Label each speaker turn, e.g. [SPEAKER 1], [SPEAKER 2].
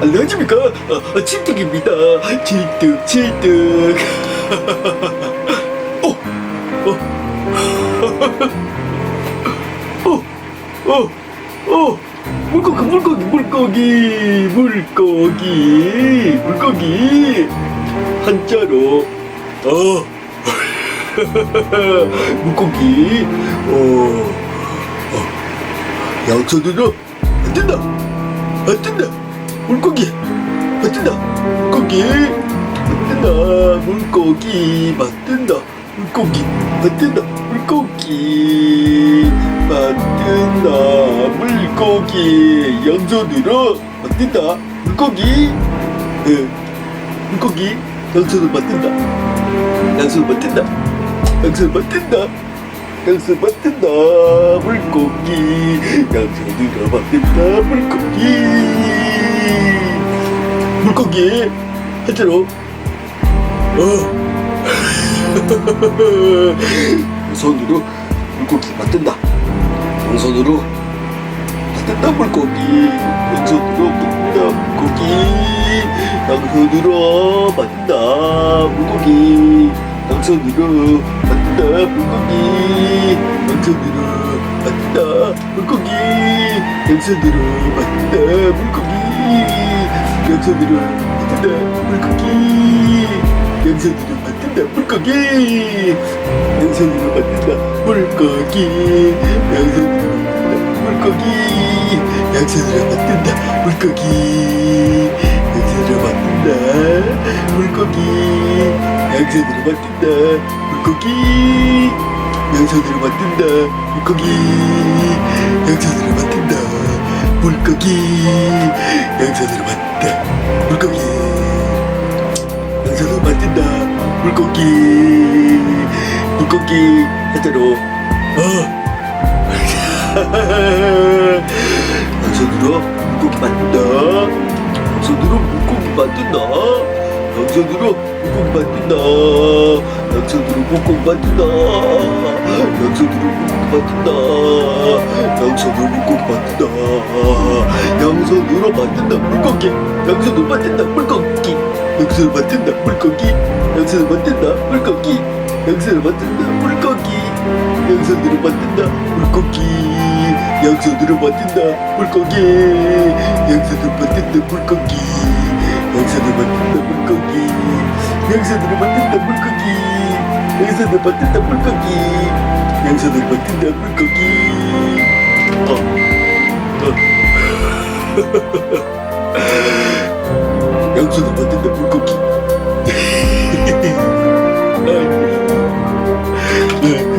[SPEAKER 1] 안녕하십니까 어, 칠뚝입니다 칠뚝 칠뚝 어. 어, 어, 어. 어. 물고기 물고기 물고기 물고기 물고기. 한자로 어. 물고기 어, 어. 양손으로 안 된다. 안 된다. 물고기 안 된다. 물고기 안 된다. 물고기 맞든다 물고기 맞든다 물고기. 맞든다 물고기. 양손으로 맞든다 물고기. 예 물고기. 양손으로 맞든다. 양손으로 맞든다. 양손으로 맞든다. 양손 맞든다 물고기. 양손으로 맞든다 물고기. 물고기 한자로. 어 손으로 물고기 맞든다. 양손으로 맞든다 물고기. 양손으로 맞든다 물고기. 양손으로 맞든다 물고기. 양손으로 맞든다 물고기. 양손으로 맞든다 물고기. 양손으로 맞든다 물고기. 양손으로 맞든다 물고기. 양손으로 맞든다 물고기 양손으로 맞든다? 물고기. 양손으로 맞든다 물고기. 양손으로 맞든다 물고기. 양손으로 맞든다 물고기. 양손으로 맞든다 물고기. 양손으로 맞든다 물고기. 양손으로 맞든다 물고기. 양손으로 물고기 물고기 하자로. 어. 양손으로 물고기 만든다. 양손으로 물고기 만든다. 양손으로 물고기 만든다. 양손으로 물고기 만든다. 양손으로 물고기 만든다. 양손으로 물고기 만든다. 양손으로 만든다 물고기. 양손으로 만든다 물고기 영수 만든다 물고기 영수 만든다 물고기 영수 만든다 물고기 영수으로 만든다 물고기 영수으로 만든다 물고기 영수으로 만든다 물고기 영수으로 만든다 물고기 영수으로 만든다 물고기 영수으로 만든다 물고기 영수으로 만든다 물고기 어. 어. 영수도 못했는데 물고기? 아이고